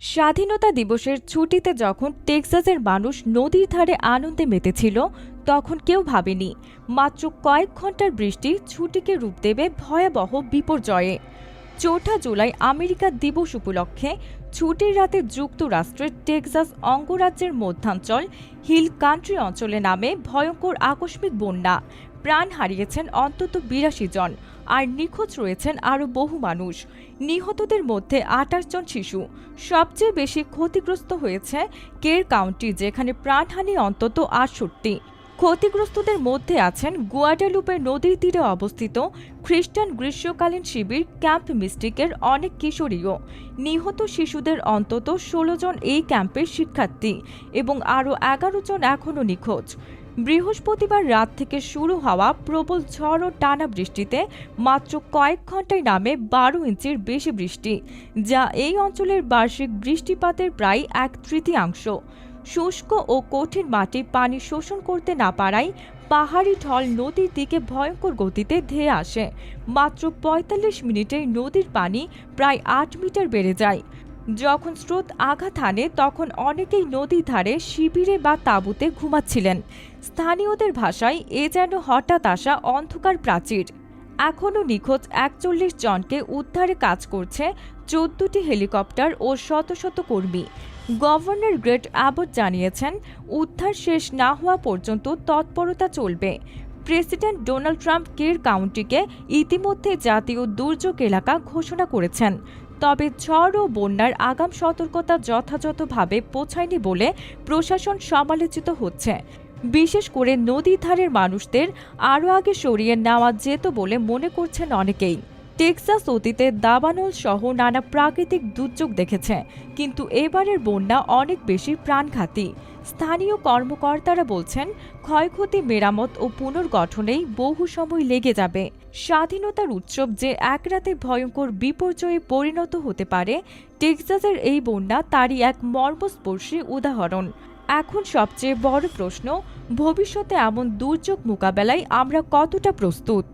স্বাধীনতা দিবসের ছুটিতে যখন টেক্সাসের মানুষ নদীর ধারে আনন্দে মেতেছিল, তখন কেউ ভাবেনি, মাত্র কয়েক ঘণ্টার বৃষ্টি ছুটিকে রূপ দেবে ভয়াবহ বিপর্যয়ে। চৌঠা জুলাই আমেরিকা দিবস উপলক্ষে ছুটির রাতে যুক্তরাষ্ট্রের টেক্সাস অঙ্গরাজ্যের মধ্যাঞ্চল হিল কান্ট্রি অঞ্চলে নামে ভয়ঙ্কর আকস্মিক বন্যা, প্রাণ হারিয়েছেন অন্তত বিরাশি জন। আর নিখোঁজ রয়েছেন আরও বহু মানুষ। নিহতদের মধ্যে আঠাশ জন শিশু। সবচেয়ে বেশি ক্ষতিগ্রস্ত হয়েছে কের কাউন্টি, যেখানে প্রাণহানি অন্তত আটষট্টি। ক্ষতিগ্রস্তদের মধ্যে আছেন গুয়াডালুপে নদীর তীরে অবস্থিত খ্রিস্টান গ্রীষ্মকালীন শিবির ক্যাম্প মিস্টিকের অনেক কিশোরীও। নিহত শিশুদের অন্তত ষোলো জন এই ক্যাম্পের শিক্ষার্থী এবং আরও এগারো জন এখনও নিখোঁজ। বৃহস্পতিবার রাত থেকে শুরু হওয়া প্রবল ঝড় ও টানা বৃষ্টিতে মাত্র কয়েক ঘন্টায় নামে বারো ইঞ্চির বেশি বৃষ্টি, যা এই অঞ্চলের বার্ষিক বৃষ্টিপাতের প্রায় এক তৃতীয়াংশ। শুষ্ক ও কঠিন মাটি পানি শোষণ করতে না পারায় পাহাড়ি ঢল নদীর দিকে ভয়ঙ্কর গতিতে ধেয়ে আসে। মাত্র পঁয়তাল্লিশ মিনিটেই নদীর পানি প্রায় আট মিটার বেড়ে যায়। যখন স্রোত আঘাত হানে, তখন অনেকেই নদীর ধারে, শিবিরে বা তাঁবুতে ঘুমাচ্ছিলেন। স্থানীয়দের ভাষায় এ যেন হঠাৎ আসা অন্ধকার প্রাচীর। এখনও নিখোঁজ একচল্লিশ জনকে উদ্ধারে কাজ করছে চোদ্দটি হেলিকপ্টার ও শত শত কর্মী। গভর্নর গ্রেট অ্যাবট জানিয়েছেন, উদ্ধার শেষ না হওয়া পর্যন্ত তৎপরতা চলবে। প্রেসিডেন্ট ডোনাল্ড ট্রাম্প কের কাউন্টিকে ইতিমধ্যে জাতীয় দুর্যোগ এলাকা ঘোষণা করেছেন। তবে ঝড় ও বন্যার আগাম সতর্কতা যথাযথভাবে পৌঁছায়নি বলে প্রশাসন সমালোচিত হচ্ছে। বিশেষ করে নদী ধারের মানুষদের আরও আগে সরিয়ে নেওয়া যেত বলে মনে করছেন অনেকেই। টেক্সাস অতীতে দাবানল সহ নানা প্রাকৃতিক দুর্যোগ দেখেছে, কিন্তু এবারের বন্যা অনেক বেশি প্রাণঘাতী। স্থানীয় কর্মকর্তারা বলছেন, ক্ষয়ক্ষতি মেরামত ও পুনর্গঠনেই বহু সময় লেগে যাবে। স্বাধীনতার উৎসব যে এক রাতে ভয়ঙ্কর বিপর্যয়ে পরিণত হতে পারে, টেক্সাসের এই বন্যা তারই এক মর্মস্পর্শী উদাহরণ। এখন সবচেয়ে বড় প্রশ্ন, ভবিষ্যতে এমন দুর্যোগ মোকাবেলায় আমরা কতটা প্রস্তুত?